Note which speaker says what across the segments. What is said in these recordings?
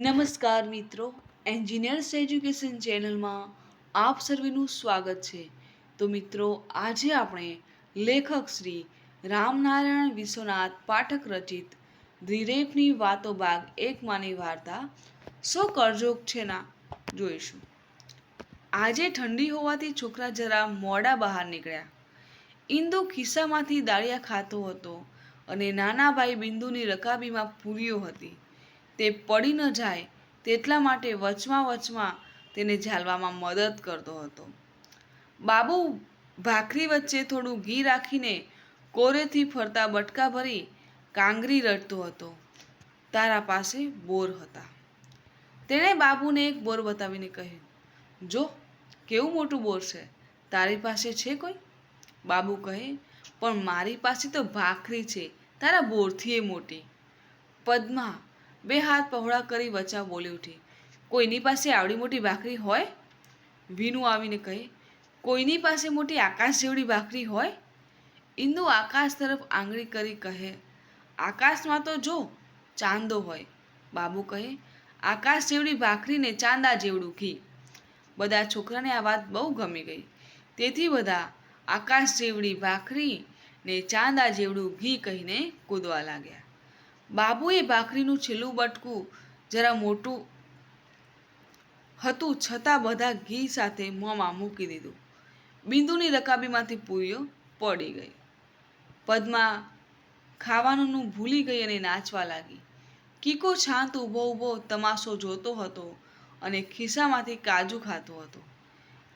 Speaker 1: નમસ્કાર મિત્રો engineers education ચેનલમાં આપ સર્વેનું સ્વાગત છે. તો મિત્રો, આજે આપણે લેખક શ્રી રામનારાયણ વિશ્વનાથ પાઠક રચિત ધીરેપની વાતો ભાગ એકમાંની વાર્તા સો કરજોક છે ના જોઈશું. આજે ઠંડી હોવાથી છોકરા જરા મોડા બહાર નીકળ્યા. ઇન્દુ ખિસ્સામાંથી દાળિયા ખાતો હતો અને નાના ભાઈ બિંદુની રકાબીમાં પૂરીઓ હતી. તે પડી ન જાય તેટલા માટે વચમાં વચમાં તેને ઝાલવામાં મદદ કરતો હતો. બાબુ ભાખરી વચ્ચે થોડું ઘી રાખીને કોરેથી ફરતા બટકા ભરી કાંગરી રડતો હતો. તારા પાસે બોર હતા. તેણે બાબુને એક બોર બતાવીને કહ્યું, જો, કેવું મોટું બોર છે? તારી પાસે છે કોઈ? બાબુ કહે, પણ મારી પાસે તો ભાખરી છે. તારા બોરથી એ મોટી. પદ્મા બે હાથ પહોળા કરી વચા બોલી ઉઠી, કોઈની પાસે આવડી મોટી ભાખરી હોય? વિનુ આવીને કહે, કોઈની પાસે મોટી આકાશ જેવડી ભાખરી હોય? ઇન્દુ આકાશ તરફ આંગળી કરી કહે, આકાશમાં તો જો ચાંદો હોય. બાબુ કહે, આકાશ જેવડી ભાખરીને ચાંદા જેવડું ઘી. બધા છોકરાને આ વાત બહુ ગમી ગઈ. તેથી બધા આકાશ જેવડી ભાખરી ને ચાંદા જેવડું ઘી કહીને કૂદવા લાગ્યા. બાબુએ ભાખરીનું છેલ્લું બટકું જરા મોટું હતું છતાં બધા ઘી સાથે મોંમાં મૂકી દીધું. બિંદુની રકાબીમાંથી પૂરીઓ પડી ગઈ. પદ્મા ખાવાનું ભૂલી ગઈ અને નાચવા લાગી. કીકો શાંત ઊભો ઊભો તમાશો જોતો હતો અને ખિસ્સામાંથી કાજુ ખાતો હતો.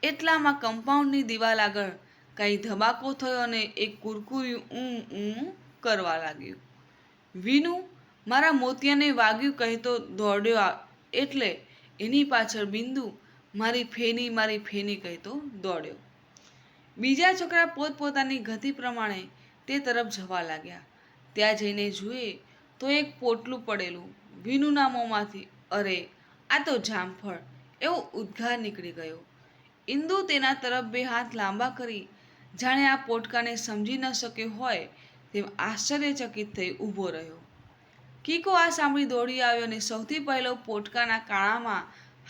Speaker 1: એટલામાં કમ્પાઉન્ડની દિવાલ આગળ કંઈ ધબાકો થયો અને એક કુરકુરી ઊં ઊં કરવા લાગ્યું. વિનુ, મારા મોતિયાને વાગ્યું કહેતો દોડ્યો એટલે એની પાછળ બિંદુ મારી ફેની મારી ફેની કહેતો દોડ્યો. બીજા છોકરા પોતપોતાની ગતિ પ્રમાણે તે તરફ જવા લાગ્યા. ત્યાં જઈને જુએ તો એક પોટલું પડેલું, વિનુના મોંમાંથી, અરે, આ તો જામફળ, એવો ઉદ્ઘાર નીકળી ગયો. ઇન્દુ તેના તરફ બે હાથ લાંબા કરી, જાણે આ પોટકાને સમજી ન શક્યો હોય તેમ આશ્ચર્યચકિત થઈ ઊભો રહ્યો. કીકો આ સાંભળી દોડી આવ્યો અને સૌથી પહેલો પોટકાના કાણામાં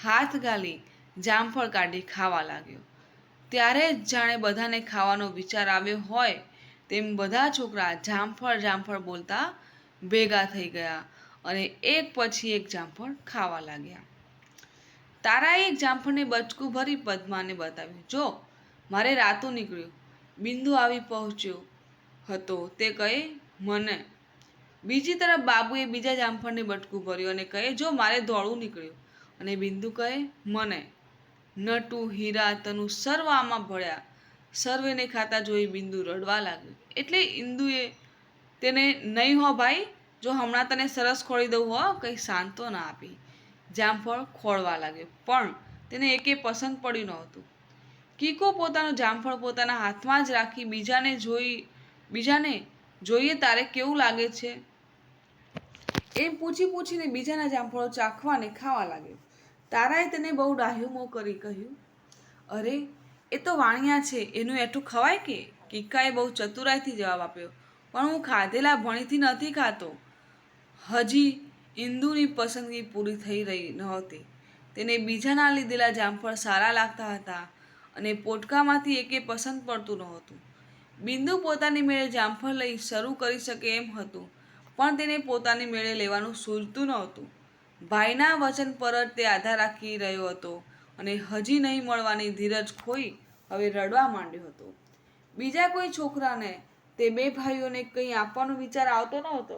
Speaker 1: હાથ ગાલી જામફળ કાઢી ખાવા લાગ્યો. ત્યારે જ જાણે બધાને ખાવાનો વિચાર આવ્યો હોય તેમ બધા છોકરા જામફળ જામફળ બોલતા ભેગા થઈ ગયા અને એક પછી એક જામફળ ખાવા લાગ્યા. તારાએ એક જામફળને બચકું ભરી પદ્માને બતાવ્યું, જો, મારે રાતું નીકળ્યું. બિંદુ આવી પહોંચ્યો. હતો. તે કહે, મને. બીજી તરફ બાબુએ બીજા જામફળને બટકું ભર્યું અને કહે, જો મારે દોડવું નીકળ્યું. અને બિંદુ કહે, મને. નટુ, હીરા, તનુ સર્વ આમાં ભળ્યા. સર્વેને ખાતા જોઈ બિંદુ રડવા લાગ્યું. એટલે ઇન્દુએ તેને, નહીં હો ભાઈ, જો હમણાં તને સરસ ખોળી દઉં હો, કંઈ શાંતો ના આપી. જામફળ ખોળવા લાગ્યો. પણ તેને એકે પસંદ પડ્યું નહોતું. કીકો પોતાનું જામફળ પોતાના હાથમાં જ રાખી બીજાને જોઈ બીજાને જોઈએ તારે કેવું લાગે છે? એમ પૂછી પૂછીને બીજાના જામફળો ચાખવાને ખાવા લાગ્યો તારાએ તેને બહુ ડાહ્યુમો કરી કહ્યું. અરે, એ તો વાણિયા છે, એનું એઠું ખવાય કે? કિક્કાએ બહુ ચતુરાઈથી જવાબ આપ્યો. પણ હું ખાધેલા ભણીથી નથી ખાતો. હજી ઇન્દુની પસંદગી પૂરી થઈ રહી નહોતી. તેને બીજાના લીધેલા જામફળ સારા લાગતા હતા અને પોટકામાંથી એકે પસંદ પડતું નહોતું. બિંદુ પોતાની મેળે જામફળ લઈ શરૂ કરી શકે એમ હતું, પણ તેને પોતાની મેળે લેવાનું સૂઝતું નહોતું. ભાઈના વચન પર જ તે આધાર રાખી રહ્યો હતો અને હજી નહીં મળવાની ધીરજ ખોઈ હવે રડવા માંડ્યો હતો. બીજા કોઈ છોકરાને તે બે ભાઈઓને કંઈ આપવાનો વિચાર આવતો નહોતો.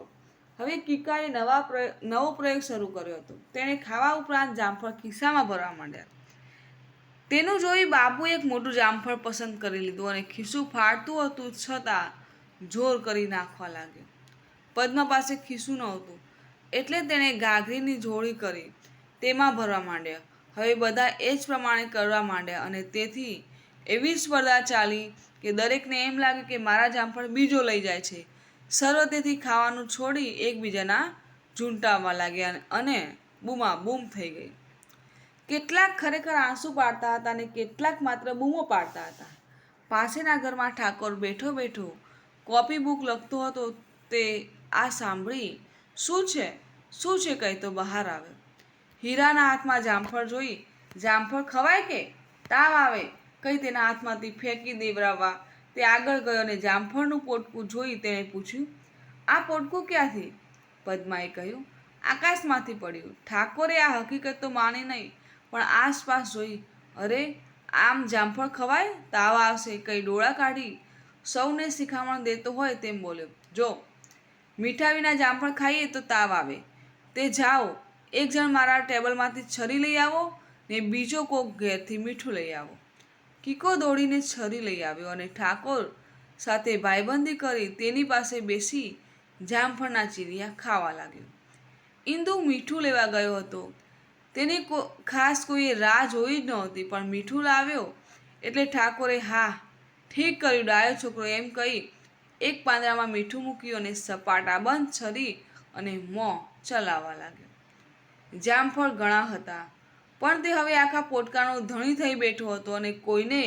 Speaker 1: હવે કિકાએ નવા પ્રયોગ નવો પ્રયોગ શરૂ કર્યો હતો. તેણે ખાવા ઉપરાંત જામફળ ખિસ્સામાં ભરવા માંડ્યા. તેનું જોઈ બાબુ એક મોટું જામફળ પસંદ કરી લીધું અને ખિસ્સું ફાડતું હતું છતાં જોર કરી નાખવા લાગ્યો. પદ્મા પાસે ખિસ્સું નહોતું, એટલે તેણે ગાઘરીની જોડી કરી, તેમાં ભરવા માંડ્યા. હવે બધા એ જ પ્રમાણે કરવા માંડ્યા અને તેથી એવી સ્પર્ધા ચાલી કે દરેકને એમ લાગે કે મારા જામફળ બીજો લઈ જાય છે. સર્વ તેથી ખાવાનું છોડી એકબીજાના ઝૂંટાવવા લાગ્યા અને બૂમા બૂમ થઈ ગઈ. કેટલાક ખરેખર આંસુ પાડતા હતા અને કેટલાક માત્ર બૂમો પાડતા હતા. પાસેના ઘરમાં ઠાકોર બેઠો બેઠો કોપી બુક લખતો હતો તે આ સાંભળી, શું છે? શું છે? કહેતો બહાર આવ્યો. હીરાના હાથમાં જામફળ જોઈ, જામફળ ખવાય કે? તાવ આવે. કઈ તેના હાથમાંથી ફેંકી દેવરાવવા તે આગળ ગયો અને જામફળનું પોટકું જોઈ તેણે પૂછ્યું, આ પોટકું ક્યાંથી? પદ્માએ કહ્યું, આકાશમાંથી પડ્યું. ઠાકોરે આ હકીકત તો માની નહીં પણ આસપાસ જોઈ, અરે, આમ જામફળ ખવાય? તાવ આવશે, કંઈ ડોળા કાઢી? સૌને શિખામણ દેતો હોય તેમ બોલ્યો. જો, મીઠા વિના જામફળ ખાઈએ તો તાવ આવે. તે જાઓ, એક જણ મારા ટેબલમાંથી છરી લઈ આવો ને બીજો કોક ઘેરથી મીઠું લઈ આવો. કીકો દોડીને છરી લઈ આવ્યો અને ઠાકોર સાથે ભાઈબંધી કરી તેની પાસે બેસી જામફળના ચીરિયા ખાવા લાગ્યો. ઇન્દુ મીઠું લેવા ગયો હતો. તેની ખાસ કોઈએ રાહ જોઈ જ નહોતી પણ મીઠું લાવ્યો. એટલે ઠાકોરે, હા, ઠીક કર્યું, ડાયો છોકરો, એમ કહી એક પાંદડામાં મીઠું મૂક્યું અને સપાટા બંધ છરી અને મોં ચલાવવા લાગ્યો. જામફળ ઘણા હતા, પણ તે હવે આખા પોટકાનો ધણી થઈ બેઠો હતો અને કોઈને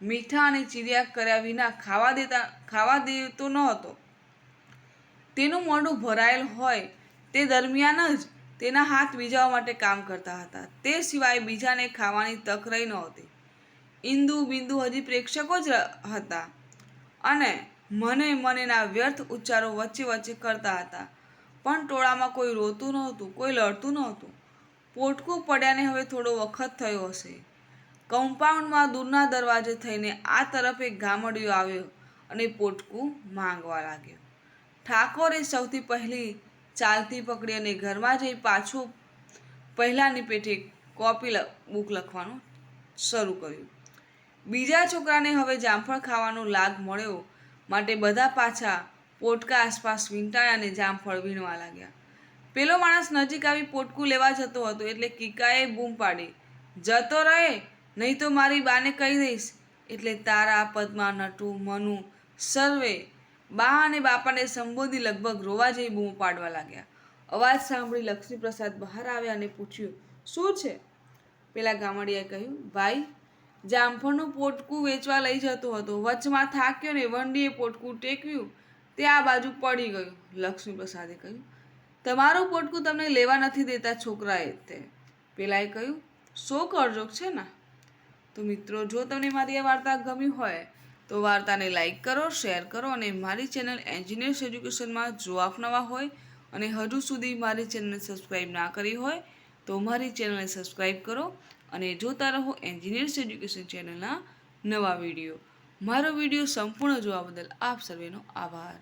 Speaker 1: મીઠા અને ચીરિયા કર્યા વિના ખાવા દેતા, ખાવા દેતો ન હતો. તેનું મોઢું ભરાયેલ હોય તે દરમિયાન જ તેના હાથ બીજાઓ માટે કામ કરતા હતા. તે સિવાય બીજાને ખાવાની તક રહી નહોતી. ઇન્દુ બિંદુ હજી પ્રેક્ષકો જ હતા અને મને મનેના વ્યર્થ ઉચ્ચારો વચ્ચે વચ્ચે કરતા હતા. પણ ટોળામાં કોઈ રોતું નહોતું, કોઈ લડતું નહોતું. પોટકું પડ્યાને હવે થોડો વખત થયો હશે. કમ્પાઉન્ડમાં દૂરના દરવાજે થઈને આ તરફ એક ગામડિયો આવ્યો અને પોટકું માંગવા લાગ્યો. ઠાકોરે સૌથી પહેલી ચાલતી પકડી અને ઘરમાં જઈ પાછું પહેલાંની પેઠે કોપી બુક લખવાનું શરૂ કર્યું. બીજા છોકરાને હવે જામફળ ખાવાનો લાગ મળ્યો. માટે બધા પાછા પોટકા આસપાસ વીંટાયા અને જામફળ વીણવા લાગ્યા. પેલો માણસ નજીક આવી પોટકું લેવા જતો હતો એટલે કીકાએ બૂમ પાડી. જતો રહે, નહીં તો મારી બાને કહી દઈશ. એટલે તારા પદ્મા, નટુ, મનુ, સર્વે બા અને બાપાને સંબોધી લગભગ રોવા જઈ બૂમ પાડવા લાગ્યા. અવાજ સાંભળી લક્ષ્મીપ્રસાદ બહાર આવ્યા અને પૂછ્યું, શું છે? પેલા ગામડિયાએ કહ્યું, ભાઈ, જામફળનું પોટકું વેચવા લઈ જતો હતો. વચમાં થાક્યો ને વંડીએ પોટકું ટેક્યું, તે આ બાજુ પડી ગયું. લક્ષ્મીપ્રસાદે કહ્યું, તમારું પોટકું તમને લેવા નથી દેતા છોકરાએ તે. પેલાએ કહ્યું શો કરજોક છે ને? તો મિત્રો, જો તમને મારી આ વાર્તા ગમી હોય તો વાર્તાને લાઇક કરો, શેર કરો અને મારી ચેનલ એન્જિનિયર્સ એજ્યુકેશનમાં જો આપ નવા હોય અને હજુ સુધી મારી ચેનલને સબસ્ક્રાઈબ ના કરી હોય, તો મારી ચેનલને સબસ્ક્રાઈબ કરો અને જોતા રહો એન્જિનિયર્સ એજ્યુકેશન ચેનલના નવા વીડિયો. મારો વીડિયો સંપૂર્ણ જોવા બદલ આપ સર્વેનો આભાર.